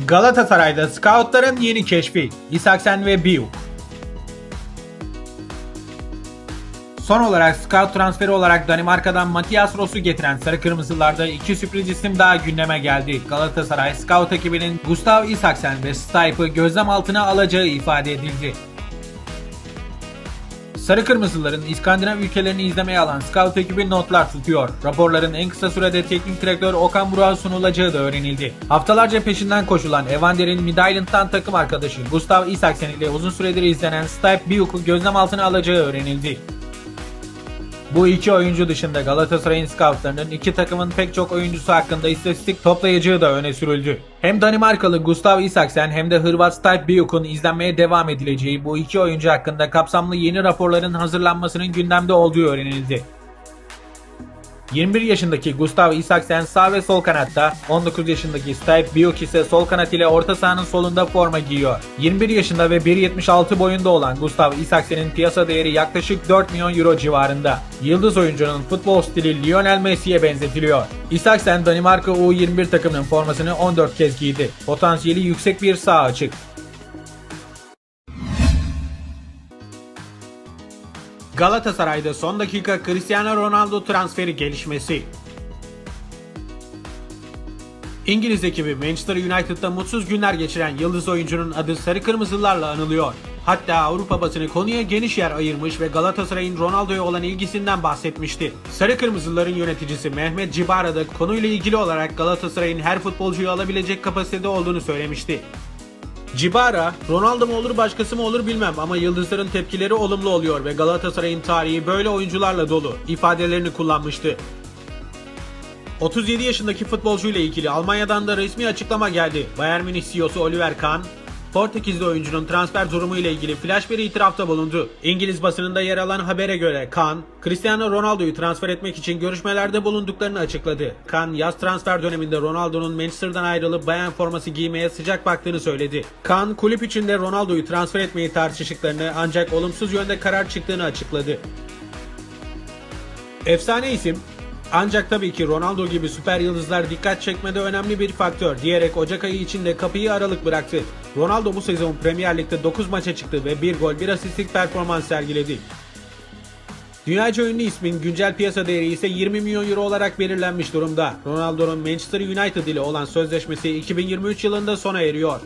Galatasaray'da scoutların yeni keşfi İsaksen ve Biuk. Son olarak scout transferi olarak Danimarka'dan Matias Ross'u getiren Sarı Kırmızılarda iki sürpriz isim daha gündeme geldi. Galatasaray scout ekibinin Gustav Isaksen ve Stipe'ı gözlem altına alacağı ifade edildi. Sarı Kırmızıların İskandinav ülkelerini izlemeye alan scout ekibi notlar tutuyor. Raporların en kısa sürede teknik direktör Okan Burak'a sunulacağı da öğrenildi. Haftalarca peşinden koşulan Evander'in Midtjylland'dan takım arkadaşı Gustav Isaksen ile uzun süredir izlenen Stipe Biuk'u gözlem altına alacağı öğrenildi. Bu iki oyuncu dışında Galatasaray'ın scoutlarının iki takımın pek çok oyuncusu hakkında istatistik toplayacağı da öne sürüldü. Hem Danimarkalı Gustav Isaksen hem de Hırvat Stipe Biuk'un izlenmeye devam edileceği bu iki oyuncu hakkında kapsamlı yeni raporların hazırlanmasının gündemde olduğu öğrenildi. 21 yaşındaki Gustav Isaksen sağ ve sol kanatta, 19 yaşındaki Stipe Biuk ise sol kanat ile orta sahanın solunda forma giyiyor. 21 yaşında ve 1.76 boyunda olan Gustav Isaksen'in piyasa değeri yaklaşık 4 milyon euro civarında. Yıldız oyuncunun futbol stili Lionel Messi'ye benzetiliyor. Isaksen Danimarka U21 takımının formasını 14 kez giydi. Potansiyeli yüksek bir sağ açık. Galatasaray'da son dakika Cristiano Ronaldo transferi gelişmesi. İngiliz ekibi Manchester United'da mutsuz günler geçiren yıldız oyuncunun adı sarı kırmızılarla anılıyor. Hatta Avrupa basını konuya geniş yer ayırmış ve Galatasaray'ın Ronaldo'ya olan ilgisinden bahsetmişti. Sarı kırmızıların yöneticisi Mehmet Cibara da konuyla ilgili olarak Galatasaray'ın her futbolcuyu alabilecek kapasitede olduğunu söylemişti. Cibara, Ronaldo mu olur başkası mı olur bilmem ama yıldızların tepkileri olumlu oluyor ve Galatasaray'ın tarihi böyle oyuncularla dolu ifadelerini kullanmıştı. 37 yaşındaki futbolcu ile ilgili Almanya'dan da resmi açıklama geldi. Bayern Münih CEO'su Oliver Kahn, Portekizli oyuncunun transfer durumu ile ilgili flash bir itirafta bulundu. İngiliz basınında yer alan habere göre Kahn, Cristiano Ronaldo'yu transfer etmek için görüşmelerde bulunduklarını açıkladı. Kahn, yaz transfer döneminde Ronaldo'nun Manchester'dan ayrılıp Bayern forması giymeye sıcak baktığını söyledi. Kahn, kulüp içinde Ronaldo'yu transfer etmeyi tartıştıklarını ancak olumsuz yönde karar çıktığını açıkladı. Efsane isim ancak tabii ki Ronaldo gibi süper yıldızlar dikkat çekmede önemli bir faktör diyerek Ocak ayı içinde kapıyı aralık bıraktı. Ronaldo bu sezon Premier Lig'de 9 maça çıktı ve 1 gol 1 asistlik performans sergiledi. Dünyaca ünlü ismin güncel piyasa değeri ise 20 milyon euro olarak belirlenmiş durumda. Ronaldo'nun Manchester United ile olan sözleşmesi 2023 yılında sona eriyor.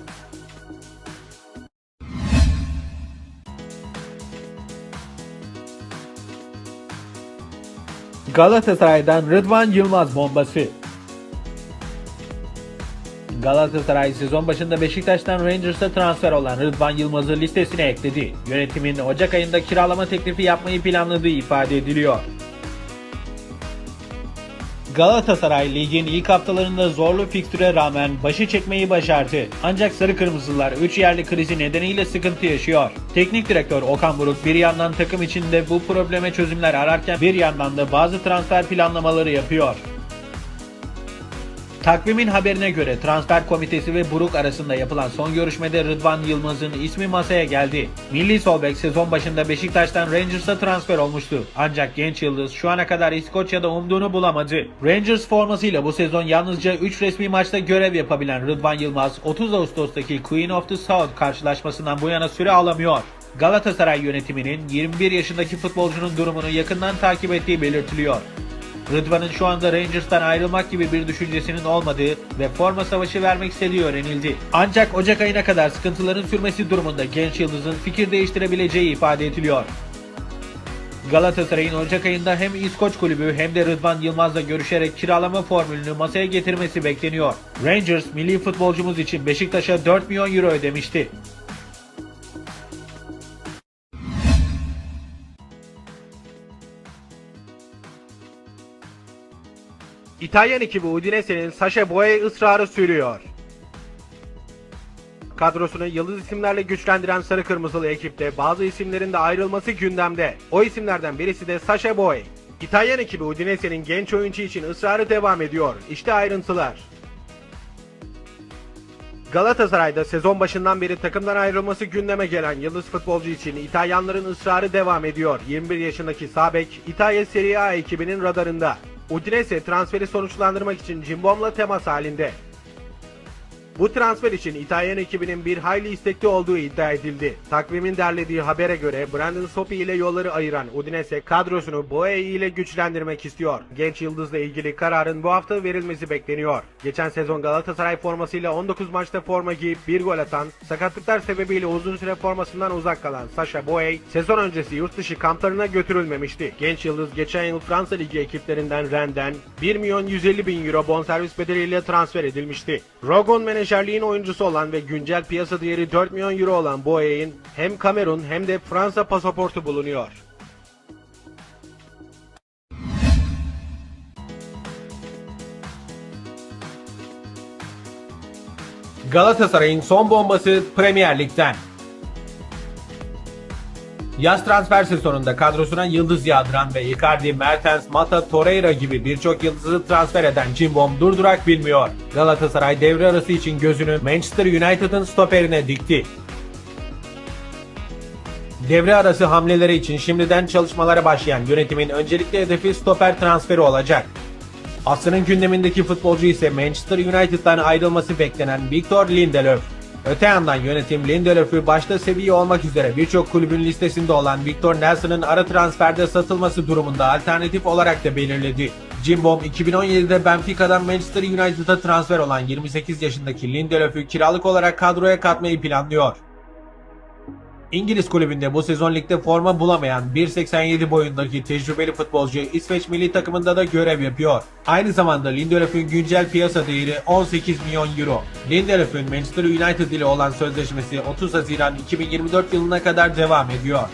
Galatasaray'dan Rıdvan Yılmaz bombası. Galatasaray sezon başında Beşiktaş'tan Rangers'a transfer olan Rıdvan Yılmaz'ı listesine ekledi. Yönetimin Ocak ayında kiralama teklifi yapmayı planladığı ifade ediliyor. Galatasaray ligin ilk haftalarında zorlu fikstüre rağmen başı çekmeyi başardı. Ancak Sarı Kırmızılar 3 yerli krizi nedeniyle sıkıntı yaşıyor. Teknik direktör Okan Buruk bir yandan takım içinde bu probleme çözümler ararken bir yandan da bazı transfer planlamaları yapıyor. Takvimin haberine göre transfer komitesi ve Buruk arasında yapılan son görüşmede Rıdvan Yılmaz'ın ismi masaya geldi. Milli sol bek sezon başında Beşiktaş'tan Rangers'a transfer olmuştu. Ancak genç yıldız şu ana kadar İskoçya'da umduğunu bulamadı. Rangers formasıyla bu sezon yalnızca 3 resmi maçta görev yapabilen Rıdvan Yılmaz 30 Ağustos'taki Queen of the South karşılaşmasından bu yana süre alamıyor. Galatasaray yönetiminin 21 yaşındaki futbolcunun durumunu yakından takip ettiği belirtiliyor. Rıdvan'ın şu anda Rangers'tan ayrılmak gibi bir düşüncesinin olmadığı ve forma savaşı vermek istediği öğrenildi. Ancak Ocak ayına kadar sıkıntıların sürmesi durumunda genç yıldızın fikir değiştirebileceği ifade ediliyor. Galatasaray'ın Ocak ayında hem İskoç kulübü hem de Rıdvan Yılmaz'la görüşerek kiralama formülünü masaya getirmesi bekleniyor. Rangers milli futbolcumuz için Beşiktaş'a 4 milyon euro ödemişti. İtalyan ekibi Udinese'nin Sasha Boye ısrarı sürüyor. Kadrosunu yıldız isimlerle güçlendiren sarı kırmızılı ekipte bazı isimlerin de ayrılması gündemde. O isimlerden birisi de Sasha Boy. İtalyan ekibi Udinese'nin genç oyuncu için ısrarı devam ediyor. İşte ayrıntılar. Galatasaray'da sezon başından beri takımdan ayrılması gündeme gelen yıldız futbolcu için İtalyanların ısrarı devam ediyor. 21 yaşındaki Sabek, İtalya Serie A ekibinin radarında. Udinese transferi sonuçlandırmak için Cimbom'la temas halinde. Bu transfer için İtalyan ekibinin bir hayli istekli olduğu iddia edildi. Takvimin derlediği habere göre Brandon Sopi ile yolları ayıran Udinese kadrosunu Boe ile güçlendirmek istiyor. Genç yıldızla ilgili kararın bu hafta verilmesi bekleniyor. Geçen sezon Galatasaray formasıyla 19 maçta forma giyip bir gol atan, sakatlıklar sebebiyle uzun süre formasından uzak kalan Sasha Boey, sezon öncesi yurt dışı kamplarına götürülmemişti. Genç yıldız geçen yıl Fransa Ligi ekiplerinden Rennes'den 1 milyon 150 bin euro bonservis bedeliyle transfer edilmişti. Rogon menajerliğin oyuncusu olan ve güncel piyasa değeri 4 milyon euro olan Boey'in hem Kamerun hem de Fransa pasaportu bulunuyor. Galatasaray'ın son bombası Premier Lig'den. Yaz transfer sezonunda kadrosuna yıldız yağdıran ve Icardi, Mertens, Mata, Torreira gibi birçok yıldızı transfer eden Cimbom durdurak bilmiyor. Galatasaray devre arası için gözünü Manchester United'ın stoperine dikti. Devre arası hamleleri için şimdiden çalışmalara başlayan yönetimin öncelikli hedefi stoper transferi olacak. Asrın gündemindeki futbolcu ise Manchester United'dan ayrılması beklenen Victor Lindelöf. Öte yandan yönetim Lindelöf'ü başta seviye olmak üzere birçok kulübün listesinde olan Victor Nelson'ın ara transferde satılması durumunda alternatif olarak da belirledi. Cimbom 2017'de Benfica'dan Manchester United'a transfer olan 28 yaşındaki Lindelöf'ü kiralık olarak kadroya katmayı planlıyor. İngiliz kulübünde bu sezon ligde forma bulamayan 1.87 boyundaki tecrübeli futbolcu İsveç milli takımında da görev yapıyor. Aynı zamanda Lindelöf'ün güncel piyasa değeri 18 milyon euro. Lindelöf'ün Manchester United ile olan sözleşmesi 30 Haziran 2024 yılına kadar devam ediyor.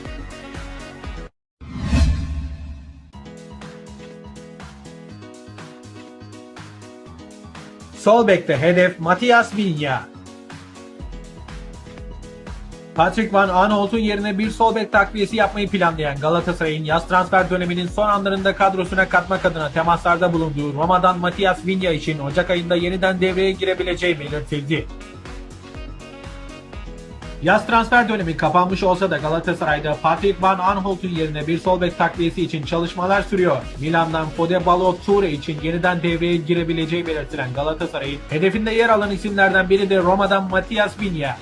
Sol bekte hedef Matias Vinya. Patrick Van Aanholt'un yerine bir sol bek takviyesi yapmayı planlayan Galatasaray'ın yaz transfer döneminin son anlarında kadrosuna katmak adına temaslarda bulunduğu Roma'dan Matias Vinya için Ocak ayında yeniden devreye girebileceği belirtildi. Yaz transfer dönemi kapanmış olsa da Galatasaray'da Patrick Van Aanholt'un yerine bir sol bek takviyesi için çalışmalar sürüyor. Milan'dan Fode Ballo-Toure için yeniden devreye girebileceği belirtilen Galatasaray'ın hedefinde yer alan isimlerden biri de Roma'dan Matias Vinya.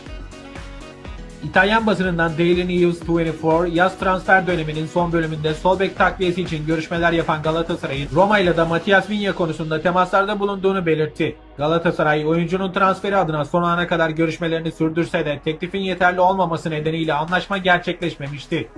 İtalyan basınından Daily News 24 yaz transfer döneminin son bölümünde sol bek takviyesi için görüşmeler yapan Galatasaray'ın Roma ile de Matias Vinya konusunda temaslarda bulunduğunu belirtti. Galatasaray oyuncunun transferi adına son ana kadar görüşmelerini sürdürse de teklifin yeterli olmaması nedeniyle anlaşma gerçekleşmemişti.